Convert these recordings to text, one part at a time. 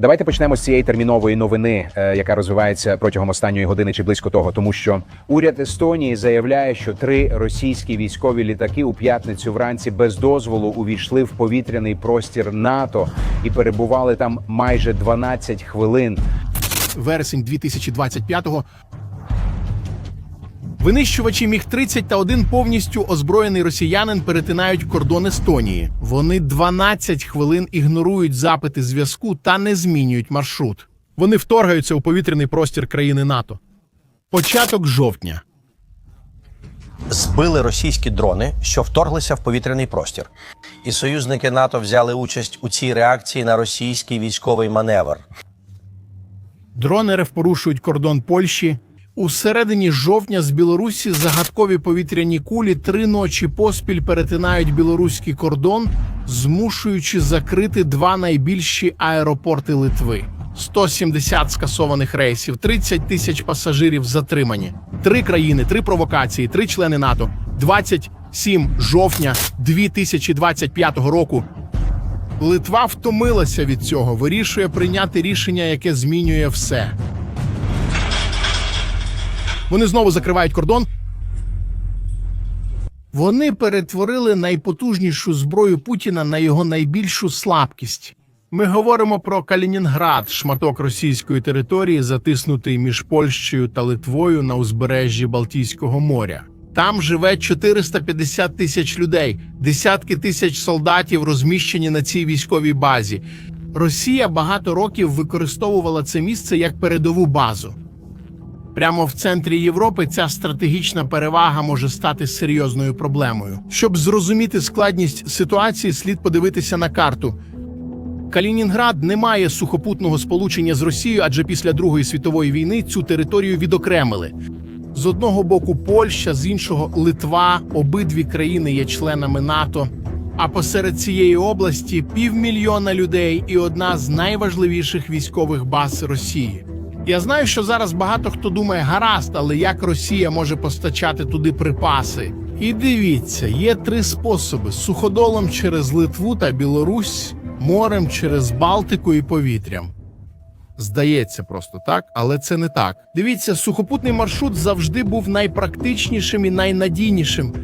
Давайте почнемо з цієї термінової новини, е, яка розвивається протягом останньої години чи близько того, тому що уряд Естонії заявляє, що три російські військові літаки у п'ятницю вранці без дозволу увійшли в повітряний простір НАТО і перебували там майже 12 хвилин. вересень 2025-го. Винищувачі міг 30 та один повністю озброєний росіянин перетинають кордон Естонії. Вони 12 хвилин ігнорують запити зв'язку та не змінюють маршрут. Вони вторгаються у повітряний простір країни НАТО. Початок жовтня. збили російські дрони, що вторглися в повітряний простір. І союзники НАТО взяли участь у цій реакції на російський військовий маневр. Дрони РФ порушують кордон Польщі. У середині жовтня з Білорусі загадкові повітряні кулі три ночі поспіль перетинають білоруський кордон, змушуючи закрити два найбільші аеропорти Литви. 170 скасованих рейсів, 30 тисяч пасажирів затримані. Три країни, три провокації, три члени НАТО. 27 жовтня 2025 року. Литва втомилася від цього, вирішує прийняти рішення, яке змінює все. Вони знову закривають кордон. Вони перетворили найпотужнішу зброю Путіна на його найбільшу слабкість. Ми говоримо про Калінінград, шматок російської території, затиснутий між Польщею та Литвою на узбережжі Балтійського моря. Там живе 450 тисяч людей, десятки тисяч солдатів розміщені на цій військовій базі. Росія багато років використовувала це місце як передову базу. Прямо в центрі Європи ця стратегічна перевага може стати серйозною проблемою. Щоб зрозуміти складність ситуації, слід подивитися на карту. Калінінград не має сухопутного сполучення з Росією, адже після Другої світової війни цю територію відокремили. З одного боку Польща, з іншого Литва, обидві країни є членами НАТО. А посеред цієї області півмільйона людей і одна з найважливіших військових баз Росії. Я знаю, що зараз багато хто думає гаразд, але як Росія може постачати туди припаси? І дивіться, є три способи: суходолом через Литву та Білорусь, морем через Балтику і повітрям. Здається, просто так, але це не так. Дивіться, сухопутний маршрут завжди був найпрактичнішим і найнадійнішим.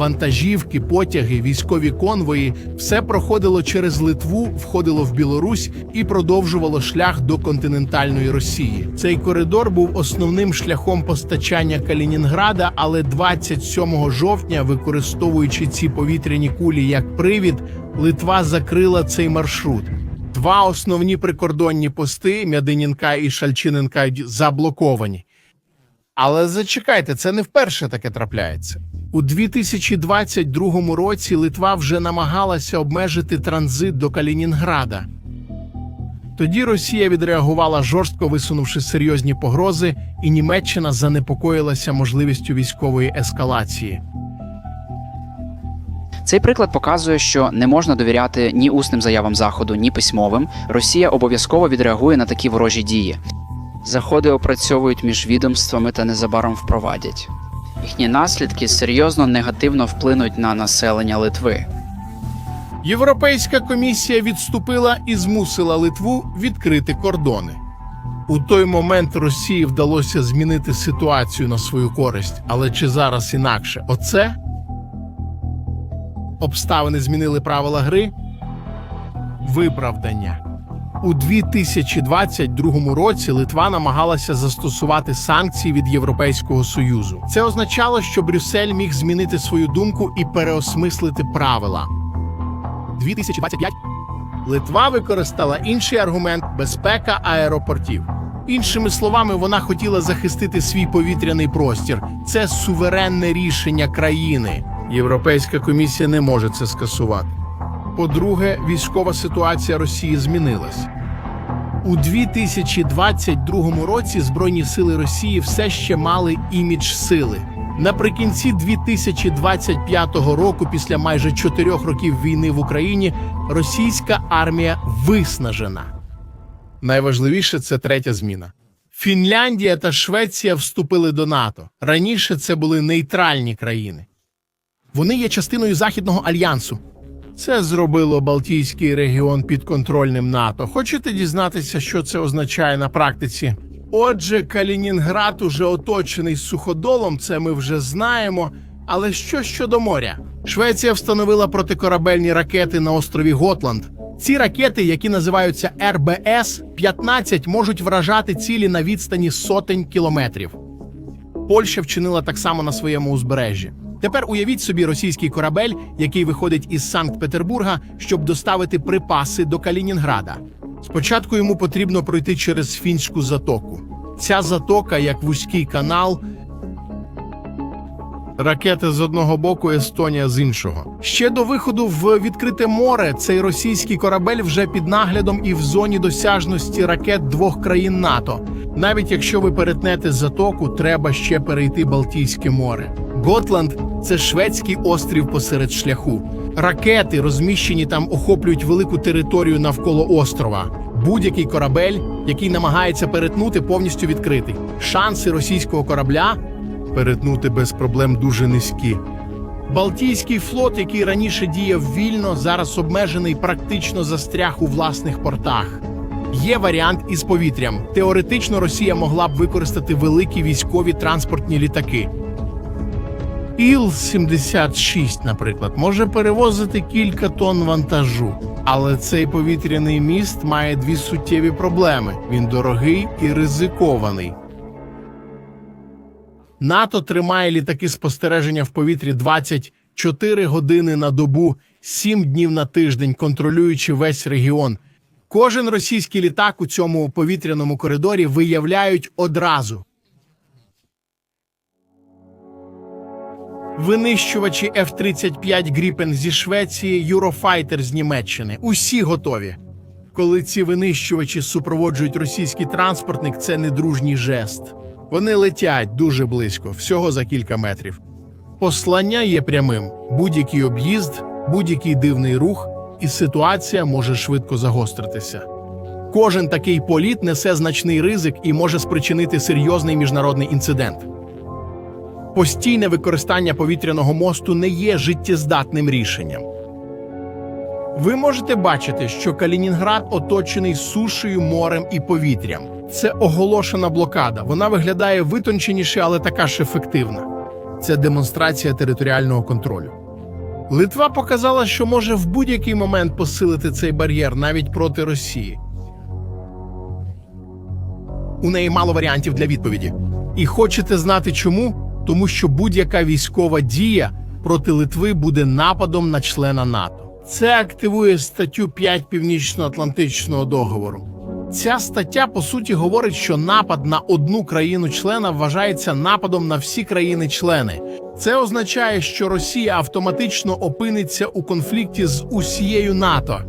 Вантажівки, потяги, військові конвої все проходило через Литву, входило в Білорусь і продовжувало шлях до континентальної Росії. Цей коридор був основним шляхом постачання Калінінграда, але 27 жовтня, використовуючи ці повітряні кулі як привід, Литва закрила цей маршрут. Два основні прикордонні пости Мядинінка і Шальчининка заблоковані. Але зачекайте, це не вперше таке трапляється. У 2022 році Литва вже намагалася обмежити транзит до Калінінграда. Тоді Росія відреагувала жорстко, висунувши серйозні погрози, і Німеччина занепокоїлася можливістю військової ескалації. Цей приклад показує, що не можна довіряти ні усним заявам заходу, ні письмовим. Росія обов'язково відреагує на такі ворожі дії. Заходи опрацьовують між відомствами та незабаром впровадять. Їхні наслідки серйозно негативно вплинуть на населення Литви. Європейська комісія відступила і змусила Литву відкрити кордони. У той момент Росії вдалося змінити ситуацію на свою користь, але чи зараз інакше? Оце обставини змінили правила гри? Виправдання. У 2022 році Литва намагалася застосувати санкції від Європейського союзу. Це означало, що Брюссель міг змінити свою думку і переосмислити правила. 2025 Литва використала інший аргумент безпека аеропортів. Іншими словами, вона хотіла захистити свій повітряний простір. Це суверенне рішення країни. Європейська комісія не може це скасувати. По-друге, військова ситуація Росії змінилась. У 2022 році Збройні сили Росії все ще мали імідж сили. Наприкінці 2025 року, після майже чотирьох років війни в Україні, російська армія виснажена. Найважливіше це третя зміна. Фінляндія та Швеція вступили до НАТО. Раніше це були нейтральні країни. Вони є частиною Західного альянсу. Це зробило Балтійський регіон підконтрольним НАТО. Хочете дізнатися, що це означає на практиці? Отже, Калінінград уже оточений суходолом, це ми вже знаємо. Але що щодо моря? Швеція встановила протикорабельні ракети на острові Готланд. Ці ракети, які називаються РБС-15, можуть вражати цілі на відстані сотень кілометрів. Польща вчинила так само на своєму узбережжі. Тепер уявіть собі російський корабель, який виходить із Санкт-Петербурга, щоб доставити припаси до Калінінграда. Спочатку йому потрібно пройти через фінську затоку. Ця затока, як вузький канал, Ракети з одного боку, Естонія з іншого. Ще до виходу в відкрите море цей російський корабель вже під наглядом і в зоні досяжності ракет двох країн НАТО. Навіть якщо ви перетнете затоку, треба ще перейти Балтійське море. Готланд це шведський острів посеред шляху. Ракети, розміщені там, охоплюють велику територію навколо острова. Будь-який корабель, який намагається перетнути, повністю відкритий. Шанси російського корабля перетнути без проблем дуже низькі. Балтійський флот, який раніше діяв вільно, зараз обмежений практично застряг у власних портах. Є варіант із повітрям. Теоретично Росія могла б використати великі військові транспортні літаки. Іл-76, наприклад, може перевозити кілька тонн вантажу. Але цей повітряний міст має дві суттєві проблеми: він дорогий і ризикований. НАТО тримає літаки спостереження в повітрі 24 години на добу, 7 днів на тиждень, контролюючи весь регіон. Кожен російський літак у цьому повітряному коридорі виявляють одразу. Винищувачі F-35 Gripen зі Швеції, Eurofighter з Німеччини. Усі готові. Коли ці винищувачі супроводжують російський транспортник, це недружній жест. Вони летять дуже близько, всього за кілька метрів. Послання є прямим: будь-який об'їзд, будь-який дивний рух, і ситуація може швидко загостритися. Кожен такий політ несе значний ризик і може спричинити серйозний міжнародний інцидент. Постійне використання повітряного мосту не є життєздатним рішенням. Ви можете бачити, що Калінінград оточений сушею, морем і повітрям. Це оголошена блокада. Вона виглядає витонченіше, але така ж ефективна. Це демонстрація територіального контролю. Литва показала, що може в будь-який момент посилити цей бар'єр навіть проти Росії. У неї мало варіантів для відповіді. І хочете знати чому? Тому що будь-яка військова дія проти Литви буде нападом на члена НАТО. Це активує статтю 5 Північно-Атлантичного договору. Ця стаття по суті говорить, що напад на одну країну-члена вважається нападом на всі країни-члени. Це означає, що Росія автоматично опиниться у конфлікті з усією НАТО,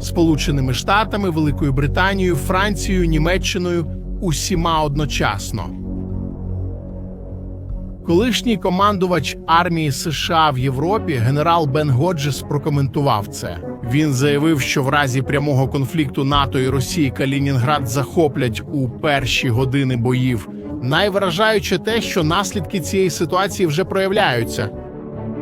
Сполученими Штатами, Великою Британією, Францією, Німеччиною, усіма одночасно. Колишній командувач армії США в Європі генерал Бен Годжес прокоментував це. Він заявив, що в разі прямого конфлікту НАТО і Росії Калінінград захоплять у перші години боїв. Найвражаюче те, що наслідки цієї ситуації вже проявляються.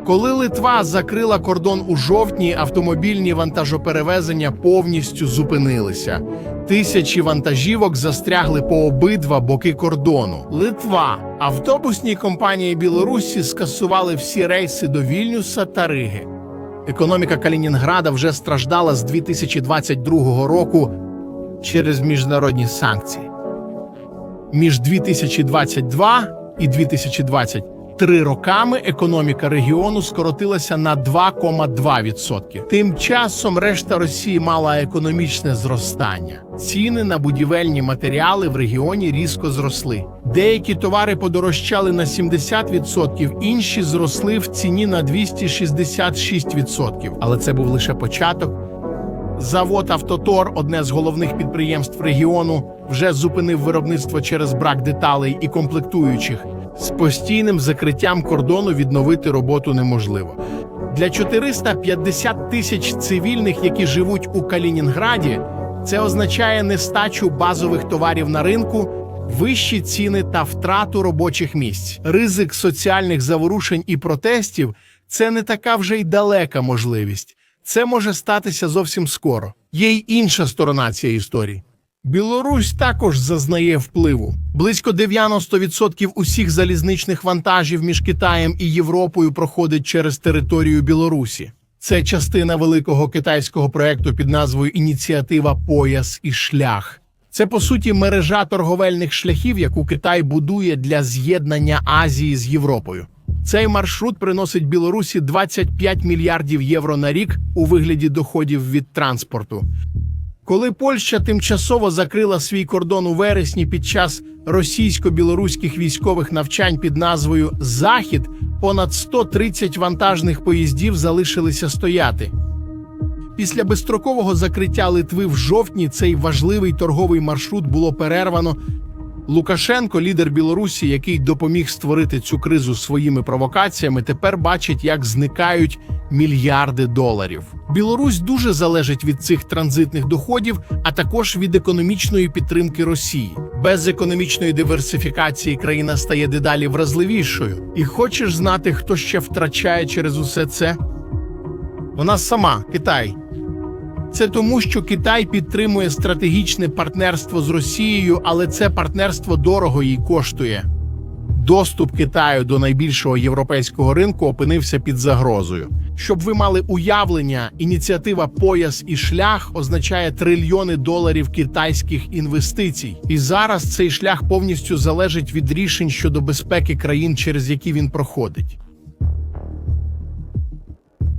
Коли Литва закрила кордон у жовтні, автомобільні вантажоперевезення повністю зупинилися. Тисячі вантажівок застрягли по обидва боки кордону. Литва, автобусні компанії Білорусі скасували всі рейси до Вільнюса та Риги. Економіка Калінінграда вже страждала з 2022 року через міжнародні санкції. Між 2022 і 2023 роками економіка регіону скоротилася на 2,2%. Тим часом решта Росії мала економічне зростання. Ціни на будівельні матеріали в регіоні різко зросли. Деякі товари подорожчали на 70%, інші зросли в ціні на 266%. Але це був лише початок. Завод Автотор, одне з головних підприємств регіону, вже зупинив виробництво через брак деталей і комплектуючих. З постійним закриттям кордону відновити роботу неможливо. Для 450 тисяч цивільних, які живуть у Калінінграді, це означає нестачу базових товарів на ринку, вищі ціни та втрату робочих місць. Ризик соціальних заворушень і протестів це не така вже й далека можливість. Це може статися зовсім скоро. Є й інша сторона цієї історії. Білорусь також зазнає впливу. Близько 90% усіх залізничних вантажів між Китаєм і Європою проходить через територію Білорусі. Це частина великого китайського проекту під назвою Ініціатива Пояс і шлях. Це по суті мережа торговельних шляхів, яку Китай будує для з'єднання Азії з Європою. Цей маршрут приносить Білорусі 25 мільярдів євро на рік у вигляді доходів від транспорту. Коли Польща тимчасово закрила свій кордон у вересні під час російсько-білоруських військових навчань під назвою Захід, понад 130 вантажних поїздів залишилися стояти. Після безстрокового закриття Литви в жовтні цей важливий торговий маршрут було перервано. Лукашенко, лідер Білорусі, який допоміг створити цю кризу своїми провокаціями, тепер бачить, як зникають мільярди доларів. Білорусь дуже залежить від цих транзитних доходів, а також від економічної підтримки Росії. Без економічної диверсифікації країна стає дедалі вразливішою. І хочеш знати, хто ще втрачає через усе це? Вона сама, Китай. Це тому, що Китай підтримує стратегічне партнерство з Росією, але це партнерство дорого їй коштує. Доступ Китаю до найбільшого європейського ринку опинився під загрозою. Щоб ви мали уявлення, ініціатива Пояс і шлях означає трильйони доларів китайських інвестицій. І зараз цей шлях повністю залежить від рішень щодо безпеки країн, через які він проходить.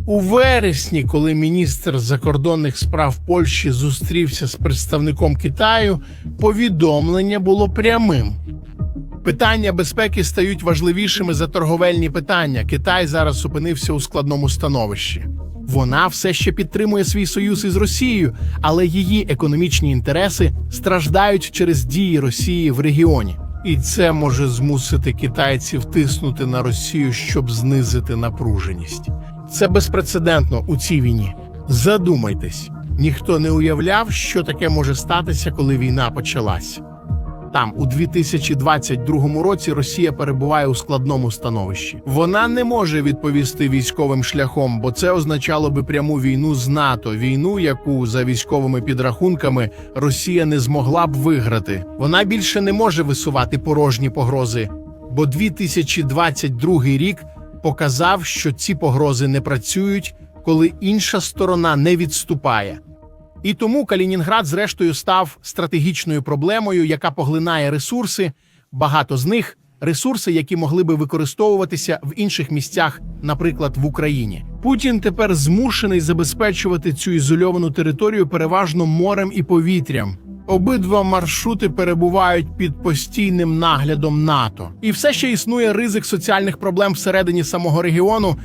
У вересні, коли міністр закордонних справ Польщі зустрівся з представником Китаю, повідомлення було прямим. Питання безпеки стають важливішими за торговельні питання. Китай зараз опинився у складному становищі. Вона все ще підтримує свій союз із Росією, але її економічні інтереси страждають через дії Росії в регіоні. І це може змусити китайців тиснути на Росію, щоб знизити напруженість. Це безпрецедентно у цій війні. Задумайтесь, ніхто не уявляв, що таке може статися, коли війна почалась. Там, у 2022 році, Росія перебуває у складному становищі. Вона не може відповісти військовим шляхом, бо це означало би пряму війну з НАТО, війну, яку за військовими підрахунками Росія не змогла б виграти. Вона більше не може висувати порожні погрози, бо 2022 рік показав, що ці погрози не працюють, коли інша сторона не відступає. І тому Калінінград, зрештою, став стратегічною проблемою, яка поглинає ресурси. Багато з них ресурси, які могли би використовуватися в інших місцях, наприклад, в Україні. Путін тепер змушений забезпечувати цю ізольовану територію переважно морем і повітрям. Обидва маршрути перебувають під постійним наглядом НАТО, і все ще існує ризик соціальних проблем всередині самого регіону.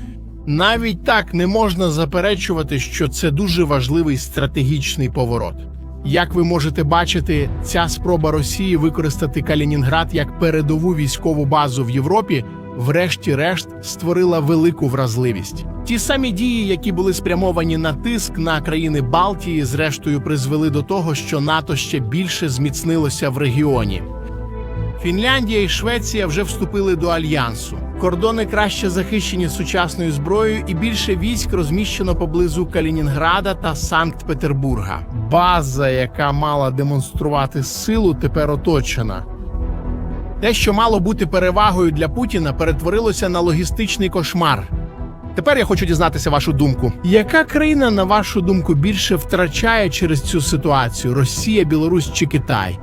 Навіть так не можна заперечувати, що це дуже важливий стратегічний поворот. Як ви можете бачити, ця спроба Росії використати Калінінград як передову військову базу в Європі, врешті-решт, створила велику вразливість. Ті самі дії, які були спрямовані на тиск на країни Балтії, зрештою призвели до того, що НАТО ще більше зміцнилося в регіоні. Фінляндія і Швеція вже вступили до альянсу. Кордони краще захищені сучасною зброєю, і більше військ розміщено поблизу Калінінграда та Санкт-Петербурга. База, яка мала демонструвати силу, тепер оточена. Те, що мало бути перевагою для Путіна, перетворилося на логістичний кошмар. Тепер я хочу дізнатися вашу думку. Яка країна, на вашу думку, більше втрачає через цю ситуацію: Росія, Білорусь чи Китай?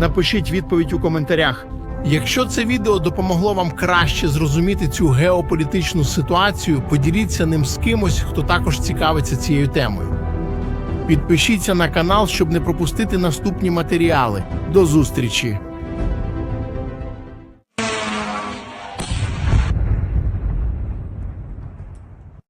Напишіть відповідь у коментарях. Якщо це відео допомогло вам краще зрозуміти цю геополітичну ситуацію, поділіться ним з кимось, хто також цікавиться цією темою. Підпишіться на канал, щоб не пропустити наступні матеріали. До зустрічі!